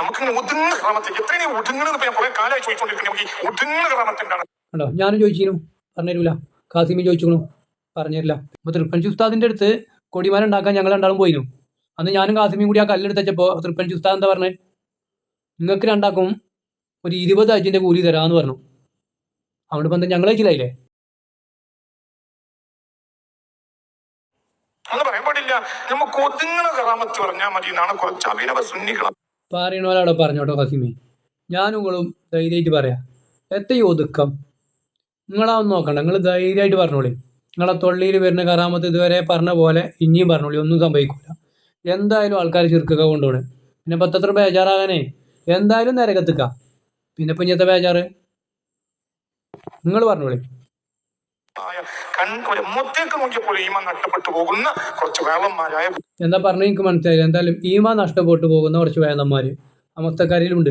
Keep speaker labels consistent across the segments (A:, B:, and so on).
A: നമുക്കിങ്ങനെ ഒതുങ്ങുന്ന ക്രമത്തിൽ എത്രയും ഒതുങ്ങുന്നത് ഞാൻ കുറെ കാലമായി ചോദിച്ചുകൊണ്ടിരിക്കുന്നത് നമുക്ക് ഈ ഒതുങ്ങുന്ന ക്രമത്തിന്റാണ്
B: കണ്ടോ? ഞാനും ചോദിച്ചിരുന്നു പറഞ്ഞുതരൂല. കാസിമി ചോദിച്ചു പറഞ്ഞുതരില്ല. അപ്പോൾ തൃപ്പഞ്ചി ഉസ്താദിന്റെ അടുത്ത് കൊടിമാല ഉണ്ടാക്കാൻ ഞങ്ങൾ രണ്ടാളും പോയിരുന്നു അന്ന് ഞാനും കാസിമിയും കൂടി ആ കല്ലെടുത്ത് വെച്ചപ്പോൾ തൃപ്പഞ്ചി ഉസ്താദ് എന്താ പറഞ്ഞത് നിങ്ങൾക്ക് രണ്ടാക്കും ഒരു ഇരുപത് അജിന്റെ കൂലി തരാന്ന് പറഞ്ഞു. അവിടെ ഇപ്പം എന്താ ഞങ്ങൾ അയച്ചില്ലായില്ലേ
A: അന്ന് പറയാൻ പാടില്ല. നമുക്ക് ഒതുങ്ങുന്ന കറാമത്ത് പറഞ്ഞാൽ മതി എന്നാണ് കുറച്ച് അഭിനവ സുന്നിക്കണം
B: പറയണോലവിടെ പറഞ്ഞോട്ടോ കാസിമി. ഞാനും നിങ്ങളും ധൈര്യമായിട്ട് പറയാം. എത്രയും ഒതുക്കം നിങ്ങളാവും നോക്കണ്ട. നിങ്ങൾ ധൈര്യമായിട്ട് പറഞ്ഞോളി. നിങ്ങളെ തൊള്ളിയിൽ വരുന്ന കറാമത്ത് ഇതുവരെ പറഞ്ഞ പോലെ ഇനിയും പറഞ്ഞോളി. ഒന്നും സംഭവിക്കില്ല എന്തായാലും ആൾക്കാർ ചുരുക്കൊക്കെ കൊണ്ടുപോകണേ പിന്നെ പത്തത്ര ബേജാറാകാനേ. എന്തായാലും നിരകത്തിക്കാം. പിന്നെ ഇപ്പം ബേജാറ്? നിങ്ങൾ പറഞ്ഞോളി. എന്താ പറഞ്ഞ എനിക്ക് മനസ്സിലായില്ല. എന്തായാലും ഈമാ നഷ്ടപ്പെട്ടു പോകുന്ന കുറച്ച് വേദന്മാര് ആ മൊത്തക്കാരിലുണ്ട്.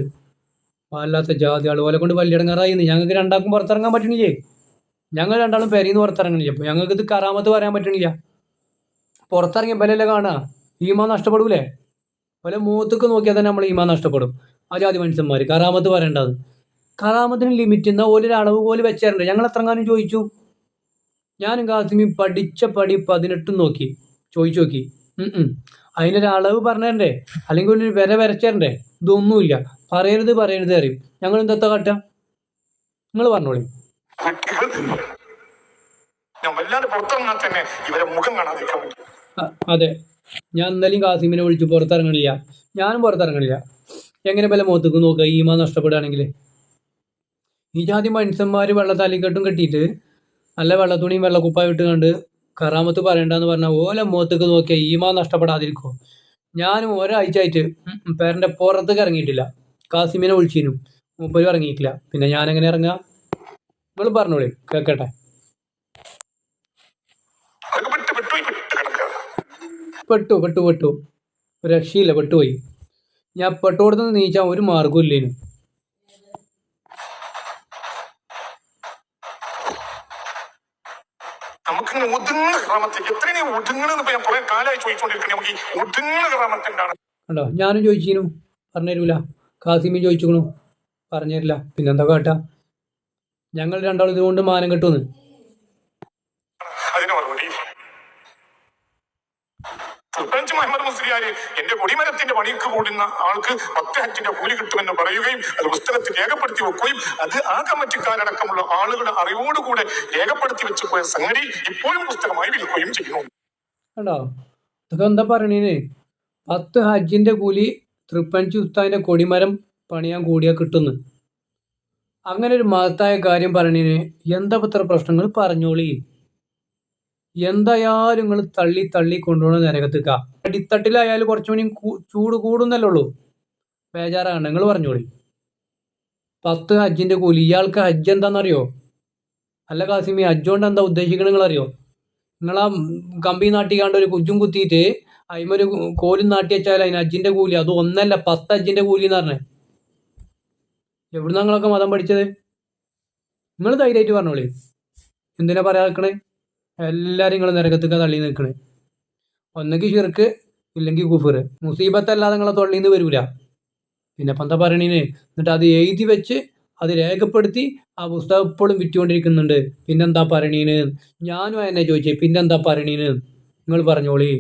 B: അല്ലാത്ത ജാതി ഓലെ കൊണ്ട് വലിയടങ്ങാറായി ഞങ്ങൾക്ക് രണ്ടാൾക്കും പുറത്തിറങ്ങാൻ പറ്റണില്ലേ? ഞങ്ങൾ രണ്ടാളും പെരീന്ന് പുറത്തിറങ്ങണില്ല. അപ്പൊ ഞങ്ങൾക്ക് ഇത് കറാമത്ത് പറയാൻ പറ്റണില്ല. പുറത്തിറങ്ങിയ ബലല്ലേ കാണാ? ഈമ നഷ്ടപ്പെടൂലേ? പല മൂത്തക്ക് നോക്കിയാൽ തന്നെ നമ്മൾ ഈമാ നഷ്ടപ്പെടും. ആ ജാതി മനുഷ്യന്മാര് കറാമത്ത് പറയേണ്ടത്. കറാമത്തിന് ലിമിറ്റ് എന്നാൽ ഒരു അളവ് പോലെ വെച്ചേരണ്ടേ. ഞങ്ങൾ എത്രങ്ങാനും ചോദിച്ചു? ഞാനും കാസിമി പഠിച്ച പടി പതിനെട്ടും നോക്കി. ചോദിച്ചു നോക്കി. ഉം ഉം. അതിനൊരു അളവ് പറഞ്ഞേരണ്ടേ? അല്ലെങ്കിൽ ഒരു വില വരച്ചേരണ്ടേ? ഇതൊന്നുമില്ല. പറയരുത് പറയരുത് അറിയും ഞങ്ങൾ എന്താ കാട്ടുക നിങ്ങൾ പറഞ്ഞോളി. അതെ. ഞാൻ ഇന്നലെയും കാസിമിനെ വിളിച്ച് പുറത്തിറങ്ങണില്ല. ഞാനും പുറത്തിറങ്ങണില്ല. എങ്ങനെ പല മുഖത്തേക്ക് നോക്കുക? ഈമ നഷ്ടപ്പെടുകയാണെങ്കിൽ ഈ ജാതി മനുഷ്യന്മാർ വെള്ളത്താലിക്കെട്ടും കെട്ടിയിട്ട് നല്ല വെള്ളത്തുണിയും വെള്ളക്കുപ്പായും ഇട്ട് കണ്ട് കറാമത്ത് പറയണ്ടെന്ന് പറഞ്ഞാൽ ഓല മുഖത്തേക്ക് നോക്കിയാൽ ഈമാ നഷ്ടപ്പെടാതിരിക്കുമോ ഞാനും ഒരാഴ്ച ആയിട്ട് പേരന്റെ പുറത്തേക്ക് ഇറങ്ങിയിട്ടില്ല. കാസിമിനെ വിളിച്ചിരുന്നു മൂപ്പരും ഇറങ്ങിയിട്ടില്ല. പിന്നെ ഞാനെങ്ങനെ ഇറങ്ങുക നിങ്ങൾ പറഞ്ഞോളി
A: കേക്കട്ടെ
B: പെട്ടു പെട്ടു പെട്ടു. രക്ഷയില്ല പെട്ടുപോയി. ഞാൻ പെട്ടു നിന്ന് നീച്ചാൽ ഒരു മാർഗവും ഇല്ലേനു.
A: നമുക്കിങ്ങനെ ഒതുങ്ങുന്ന ഗ്രാമത്തിൽ എത്രയും ഒതുങ്ങണെന്ന് ഞാൻ കുറെ കാലമായി ചോദിച്ചുകൊണ്ടിരിക്കുന്നത് നമുക്ക് ഈ ഒതുങ്ങുന്ന ക്രമത്തിന്റാണ്
B: കണ്ടോ? ഞാനും ചോദിച്ചിരുന്നു. പറഞ്ഞുതരൂല. കാസിമി ചോദിച്ചുക്കണു പറഞ്ഞുതരില്ല. പിന്നെന്താ കേട്ടാ? ഞങ്ങൾ രണ്ടാളും ഇതുകൊണ്ട് മാനം കെട്ടുന്ന്
A: അതിന് മറുപടി സുൽത്താൻജി മുഹമ്മദ് മുസ്ലിയാര് എന്റെ കൊടിമരത്തിന്റെ പണിക്ക് കൂടുന്ന ആൾക്ക് പത്ത് ഹജ്ജിന്റെ കൂലി കിട്ടുമെന്ന് പറയുകയും അത് പുസ്തകത്തിൽ രേഖപ്പെടുത്തി വെക്കുകയും അത് ആ കമ്മിറ്റിക്കാരടക്കമുള്ള ആളുകളുടെ അറിവോടുകൂടെ രേഖപ്പെടുത്തി വെച്ചു പോയ സംഗതി ഇപ്പോഴും പുസ്തകമായി വിൽക്കുകയും ചെയ്യുന്നു.
B: കണ്ടോ? എന്താ പറയണേ പത്ത് ഹജ്ജിന്റെ കൂലി തൃപ്പഞ്ചി ഉസ്താദിന്റെ കൊടിമരം പണിയാൻ കൂടിയാ കിട്ടുന്നു. അങ്ങനെ ഒരു മഹത്തായ കാര്യം പറഞ്ഞതിന് എന്താ ഇപ്പൊ ഇത്ര പ്രശ്നങ്ങൾ പറഞ്ഞോളി? എന്തായാലും നിങ്ങൾ തള്ളി തള്ളി കൊണ്ടുപോകണം നിരകത്തേക്ക അടിത്തട്ടിലായാലും കുറച്ചുകൂടി ചൂട് കൂടുന്നല്ലേ ഉള്ളൂ ബേജാറാണ്. നിങ്ങൾ പറഞ്ഞോളി. പത്ത് ഹജ്ജിന്റെ കൂലി. ഇയാൾക്ക് ഹജ്ജ് എന്താണെന്നറിയോ അല്ല കാസിമി ഹജ്ജ് കൊണ്ട് എന്താ ഉദ്ദേശിക്കണത് നിങ്ങൾ ആ കമ്പി നാട്ടിക്കാണ്ട് ഒരു കുജും കുത്തിയിട്ട് അതിമൊരു കോലും നാട്ടി വെച്ചാൽ അതിന് ഹജ്ജിന്റെ കൂലി. അത് ഒന്നല്ല പത്ത് അജ്ജിന്റെ കൂലി എന്ന് പറഞ്ഞേ. എവിടുന്ന നിങ്ങളൊക്കെ മതം പഠിച്ചത്? നിങ്ങൾ ധൈര്യമായിട്ട് പറഞ്ഞോളി. എന്തിനാ പറയാ എല്ലാരും നിങ്ങൾ നരകത്തേക്ക് തള്ളി നിൽക്കണേ. ഒന്നെങ്കിൽ ഷിർക്ക് ഇല്ലെങ്കിൽ കുഫർ. മുസീബത്തല്ലാതെ നിങ്ങളെ തൊള്ളിയിൽ നിന്ന് വരൂല. പിന്നെ ഇപ്പം എന്താ എന്നിട്ട് അത് എഴുതി വെച്ച് അത് രേഖപ്പെടുത്തി ആ പുസ്തകം ഇപ്പോഴും വിറ്റുകൊണ്ടിരിക്കുന്നുണ്ട്. പിന്നെന്താ പറയണീന്? ഞാനും എന്നെ ചോദിച്ചേ പിന്നെന്താ പറയണീന്? നിങ്ങൾ പറഞ്ഞോളി.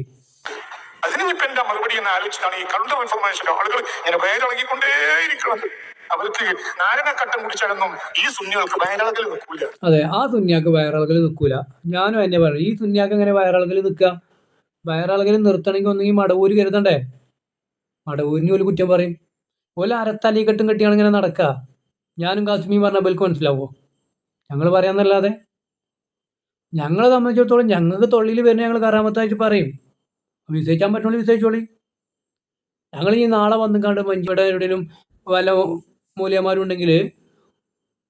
A: അതിന് ഇപ്പൊ എന്താ മറുപടി എന്ന് ആലോചിച്ചാണ് ഈ കൗണ്ടർ ഇൻഫർമേഷൻ ആളുകൾ ഇങ്ങനെ വയറിളകിക്കൊണ്ടേയിരിക്കുന്നത് ഈ
B: അതെ ആ സുന്യാക്ക് വയറിളകൽ നിൽക്കൂല. ഞാനും എന്നെ പറഞ്ഞു ഈ സുന്യാക്ക് എങ്ങനെ വയറിളകൽ നിൽക്കുക വയറിളകൽ നിർത്തണമെങ്കിൽ ഒന്നെങ്കിൽ മടവൂര് കരുതണ്ടേ? മടവൂരിന് ഒരു കുറ്റം പറയും. ഓല അരത്തലി കെട്ടും കെട്ടിയാണ് ഇങ്ങനെ നടക്കുക ഞാനും കാശ്മീർ പറഞ്ഞ ബൽക്ക് മനസ്സിലാവോ? ഞങ്ങൾ പറയാന്നല്ലാതെ. ഞങ്ങളെ സംബന്ധിച്ചിടത്തോളം ഞങ്ങൾക്ക് തൊള്ളിയിൽ വരുന്ന ഞങ്ങൾ കറാമത്തായിട്ട് പറയും. വിശ്വസിക്കാൻ പറ്റുള്ളൂ വിസയിച്ചോളി ഞങ്ങൾ ഈ നാളെ വന്നിക്കാണ്ട് മഞ്ചിയുടെ എവിടെയും വല്ല മൂല്യന്മാരും ഉണ്ടെങ്കിൽ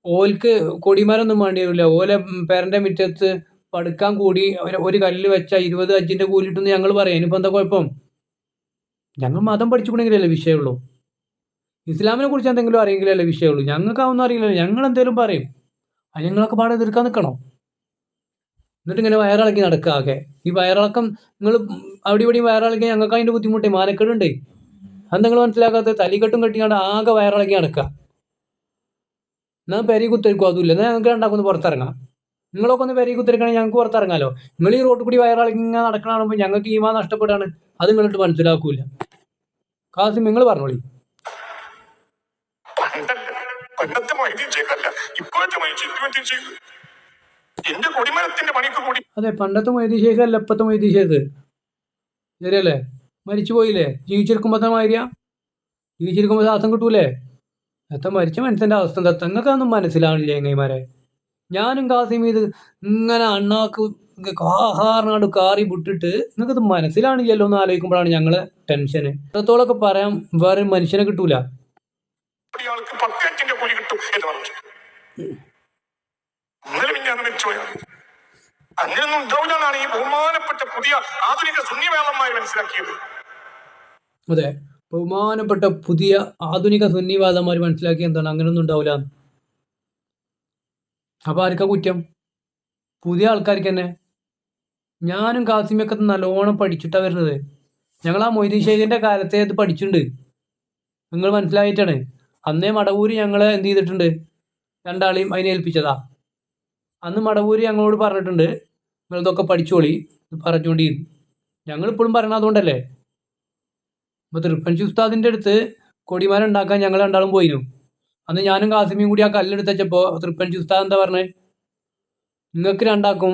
B: ഓൽക്ക് കൊടിമരൊന്നും വേണ്ടി വരില്ല ഓലെ പേരന്റെ മുറ്റത്ത് പടുക്കാൻ കൂടി ഒരു- കല്ല് വെച്ച ഇരുപത് അഞ്ചിന്റെ കൂലിട്ടെന്ന് ഞങ്ങൾ പറയാം. ഇനിയിപ്പോൾ എന്താ കുഴപ്പം? ഞങ്ങൾ മതം പഠിച്ചുകൊണ്ടെങ്കിലല്ലേ വിഷയമുള്ളൂ. ഇസ്ലാമിനെ കുറിച്ച് എന്തെങ്കിലും അറിയെങ്കിലല്ലേ വിഷയമുള്ളൂ. ഞങ്ങൾക്ക് അതൊന്നും അറിയില്ലല്ലോ. ഞങ്ങൾ എന്തേലും പറയും. അത് ഞങ്ങളൊക്കെ പാടെ എതിർക്കാൻ നിൽക്കണം എന്നിട്ട് ഇങ്ങനെ വയറിളക്കി നടക്കുക ആകെ. ഈ വയറിളക്കം നിങ്ങൾ അവിടെ ഇവിടെയും വയറിളക്കി ഞങ്ങൾക്ക് അതിന്റെ ബുദ്ധിമുട്ടേ. മാനക്കേടുണ്ടേ? അത് നിങ്ങൾ മനസ്സിലാക്കാത്ത തലികെട്ടും കെട്ടിയാണ് ആകെ വയറിളക്കി നടക്കുക എന്നാൽ പെരി കുത്തിരിക്കും അതുമില്ല. എന്നാൽ ഞങ്ങൾക്ക് രണ്ടാക്കൊന്ന് പുറത്തിറങ്ങാം. നിങ്ങളൊക്കെ ഒന്ന് പെരി കുത്തിരിക്കണേ ഞങ്ങൾക്ക് പുറത്തിറങ്ങാലോ? നിങ്ങൾ ഈ റോഡ് കൂടി വയറിളക്കി ഇങ്ങനെ നടക്കണ ഞങ്ങൾക്ക് ഈമാ നഷ്ടപ്പെടാണ്. അത് നിങ്ങളിട്ട് മനസ്സിലാക്കൂല. കാസിം നിങ്ങൾ പറഞ്ഞോളി.
A: പണ്ടത്തെ ഇപ്പോഴത്തെ എന്റെ കൊടിമരത്തിന്റെ പണിക്ക് കൂടി
B: അതെ പണ്ടത്തെ മൊയ്തി ഷേഖ് അല്ല ഇപ്പത്തെ മൊയ്തി ഷേഖ്. ശരിയല്ലേ? മരിച്ചു പോയില്ലേ ജീവിച്ചിരിക്കുമ്പോൾ തന്നെ മാതിരിയാ? ജീവിച്ചിരിക്കുമ്പോൾ ശ്വാസം കിട്ടൂലേ? എത്ര മരിച്ച മനുഷ്യന്റെ അവസ്ഥ എന്താ? നിങ്ങൾക്കൊന്നും മനസ്സിലാവണില്ല എങ്ങൈമാരെ ഞാനും കാസിം ഇത് ഇങ്ങനെ അണ്ണാക്ക് കാഹാറിനാട് കാറി വിട്ടിട്ട് നിങ്ങൾക്കത് മനസ്സിലാണില്ലല്ലോ എന്ന് ആലോചിക്കുമ്പോഴാണ് ഞങ്ങളെ ടെൻഷന് അത്രത്തോളൊക്കെ പറയാം വേറെ മനുഷ്യനെ കിട്ടൂല.
A: അങ്ങനെയൊന്നും ഉണ്ടാവില്ല എന്നാണ് ഈ ബഹുമാനപ്പെട്ട പുതിയ ആധുനിക സുന്നിവേളമായി മനസ്സിലാക്കിയത്.
B: അതെ. ബഹുമാനപ്പെട്ട പുതിയ ആധുനിക സുന്നിവാദന്മാർ മനസ്സിലാക്കി എന്താണ്? അങ്ങനെയൊന്നും ഉണ്ടാവില്ല അപ്പൊ ആർക്കാ കുറ്റം? പുതിയ ആൾക്കാർക്ക് തന്നെ. ഞാനും കാസിമൊക്കെ നല്ലോണം പഠിച്ചിട്ടാ വരുന്നത്. ഞങ്ങൾ ആ മൊയ്തീൻ ഷെയ്ഖിന്റെ കാലത്തെ അത് പഠിച്ചിട്ടുണ്ട്. നിങ്ങൾ മനസ്സിലായിട്ടാണ്. അന്നേ മടവൂര് ഞങ്ങളെ എന്ത് ചെയ്തിട്ടുണ്ട്? രണ്ടാളെയും അതിനെ ഏൽപ്പിച്ചതാ. അന്ന് മടവൂര് ഞങ്ങളോട് പറഞ്ഞിട്ടുണ്ട് നിങ്ങൾ ഇതൊക്കെ പഠിച്ചോളി പറഞ്ഞുകൊണ്ടിരുന്നു ഞങ്ങൾ ഇപ്പോഴും പറയണത് അതുകൊണ്ടല്ലേ? അപ്പോൾ തൃപ്പഞ്ചി ഉസ്താദിന്റെ അടുത്ത് കൊടിമാല ഉണ്ടാക്കാൻ ഞങ്ങൾ രണ്ടാളും പോയിരുന്നു. അന്ന് ഞാനും കാസിമിയും കൂടി ആ കല്ലെടുത്ത് വെച്ചപ്പോൾ ഉസ്താദ് എന്താ പറഞ്ഞത് നിങ്ങൾക്ക് രണ്ടാക്കും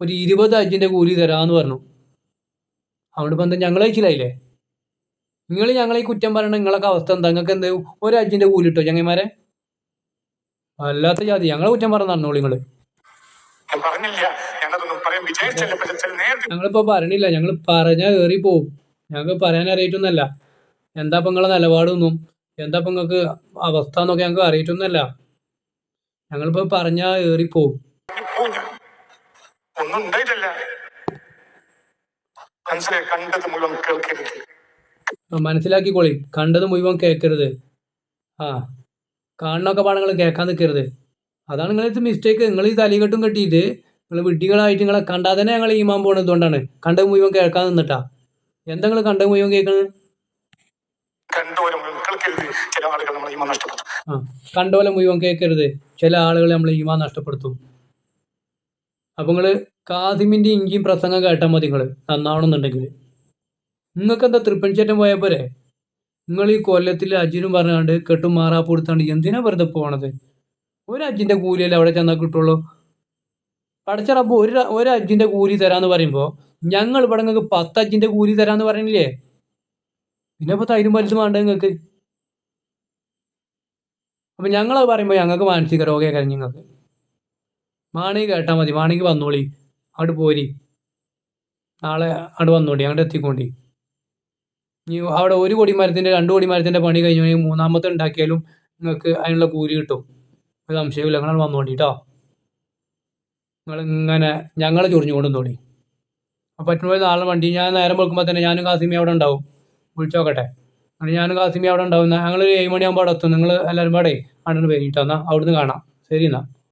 B: ഒരു ഇരുപത് അജിന്റെ കൂലി തരാമെന്ന് പറഞ്ഞു. അതുകൊണ്ട് ഇപ്പം എന്താ ഞങ്ങൾ അയച്ചില്ലായില്ലേ നിങ്ങൾ ഞങ്ങളെ ഈ കുറ്റം പറയണ നിങ്ങളൊക്കെ അവസ്ഥ എന്താ? നിങ്ങൾക്ക് എന്ത് ഒരു അജിന്റെ കൂലി ഇട്ടോ ചങ്ങന്മാരെ അല്ലാത്ത ജാതി. ഞങ്ങളെ കുറ്റം പറഞ്ഞു നടന്നോളൂ നിങ്ങൾ
A: ഞങ്ങളിപ്പോ പറഞ്ഞില്ല.
B: ഞങ്ങൾ പറഞ്ഞാൽ കയറി പോവും ഞങ്ങൾക്ക് പറയാൻ അറിയിട്ടൊന്നല്ല എന്താ ഇപ്പം നിങ്ങളെ നിലപാടൊന്നും? എന്താ ഇപ്പം നിങ്ങൾക്ക് അവസ്ഥ എന്നൊക്കെ ഞങ്ങൾക്ക് അറിയിട്ടൊന്നല്ല ഞങ്ങളിപ്പോൾ പറഞ്ഞാൽ ഏറിപ്പോവും. പോവും
A: പോവും ഒന്നും ഉണ്ടായിട്ടില്ല മനസ്സിലായി? കണ്ടത് മുഴുവൻ കേൾക്കരുത്.
B: മനസ്സിലാക്കിക്കോളി. കണ്ടത് മുഴുവൻ കേൾക്കരുത്. ആ കാണണൊക്കെ പാടങ്ങൾ കേൾക്കാൻ നിൽക്കരുത് അതാണ് നിങ്ങളിത് മിസ്റ്റേക്ക് നിങ്ങൾ ഈ തലികെട്ടും കെട്ടിയിട്ട് നിങ്ങൾ വിഡ്ഢികളായിട്ട് നിങ്ങളെ കണ്ടാൽ തന്നെ ഞങ്ങൾ ഈമാൻ പോകുന്നത് കൊണ്ടാണ്. കണ്ടത് മുഴുവൻ കേൾക്കാൻ നിന്നിട്ടാ. എന്താ നിങ്ങൾ കണ്ടത് മുഴുവൻ കേൾക്കുന്നത്
A: കണ്ടോലം മുഴുവൻ കേൾക്കരുത്. ചില ആളുകൾ നമ്മൾ ഈമ നഷ്ടപ്പെടുത്തും.
B: ആ കണ്ടോലെ മുഴുവൻ കേൾക്കരുത്. ചില ആളുകൾ നമ്മൾ ഈമാൻ നഷ്ടപ്പെടുത്തും. അപ്പൊ നിങ്ങൾ കാസിമിന്റെ ഇഞ്ചിയും പ്രസംഗം കേട്ടാൽ മതി നിങ്ങൾ നന്നാവണമെന്നുണ്ടെങ്കിൽ നിങ്ങൾക്ക് എന്താ തൃപ്പഞ്ചേറ്റം പോയാൽ പോരെ? നിങ്ങൾ ഈ കൊല്ലത്തിൽ അജിനും പറഞ്ഞാണ്ട് കെട്ടും മാറാപ്പ് കൊടുത്താണ്ട് എന്തിനാ വെറുതെ പോണത്? ഒരു അജിന്റെ കൂലിയല്ലേ അവിടെ ചെന്നാൽ കിട്ടുള്ളൂ. പഠിച്ചറപ്പോ റബ്ബ് ഒരു ഒരു അജിന്റെ കൂലി തരാന്ന് പറയുമ്പോൾ ഞങ്ങൾ ഇവിടെ നിങ്ങൾക്ക് പത്ത് അജിന്റെ കൂലി തരാന്ന് പറഞ്ഞില്ലേ? പിന്നെ ഇപ്പോൾ തൈരും വലുതും വേണ്ട നിങ്ങൾക്ക്. അപ്പം ഞങ്ങളത് പറയുമ്പോൾ ഞങ്ങൾക്ക് മാനസിക രോഗമൊക്കെ നിങ്ങൾക്ക്. മാണി കേട്ടാൽ മതി. മാണിക്ക് വന്നോളി. അങ്ങോട്ട് പോരി. നാളെ അങ്ങോട്ട് വന്നോളി. അങ്ങോട്ട് എത്തിക്കോണ്ടി. ഇനി അവിടെ ഒരു കൊടി മരത്തിന്റെ രണ്ട് കൊടി മരത്തിന്റെ പണി കഴിഞ്ഞു മൂന്നാമത്തെ ഉണ്ടാക്കിയാലും നിങ്ങൾക്ക് അതിനുള്ള കൂലി കിട്ടും. ഒരു സംശയമില്ല അങ്ങനെ വന്നോണ്ടി കേട്ടോ നിങ്ങൾ ഇങ്ങനെ ഞങ്ങളെ ചൊറിഞ്ഞുകൊണ്ട് അപ്പോൾ പറ്റുമ്പോൾ നാളെ വണ്ടി ഞാൻ നേരം വെക്കുമ്പോൾ തന്നെ ഞാനും കാസിമി അവിടെ ഉണ്ടാവും. വിളിച്ചോക്കട്ടെ അങ്ങനെ ഞാനും കാസിമി അവിടെ ഉണ്ടാവും. ഞങ്ങൾ ഒരു ഏഴ് മണിയാകുമ്പോൾ അവിടെ എത്തും. നിങ്ങൾ എല്ലാവരും പാടേ അവിടെ വരിട്ടോ എന്നാൽ കാണാം. ശരി എന്നാൽ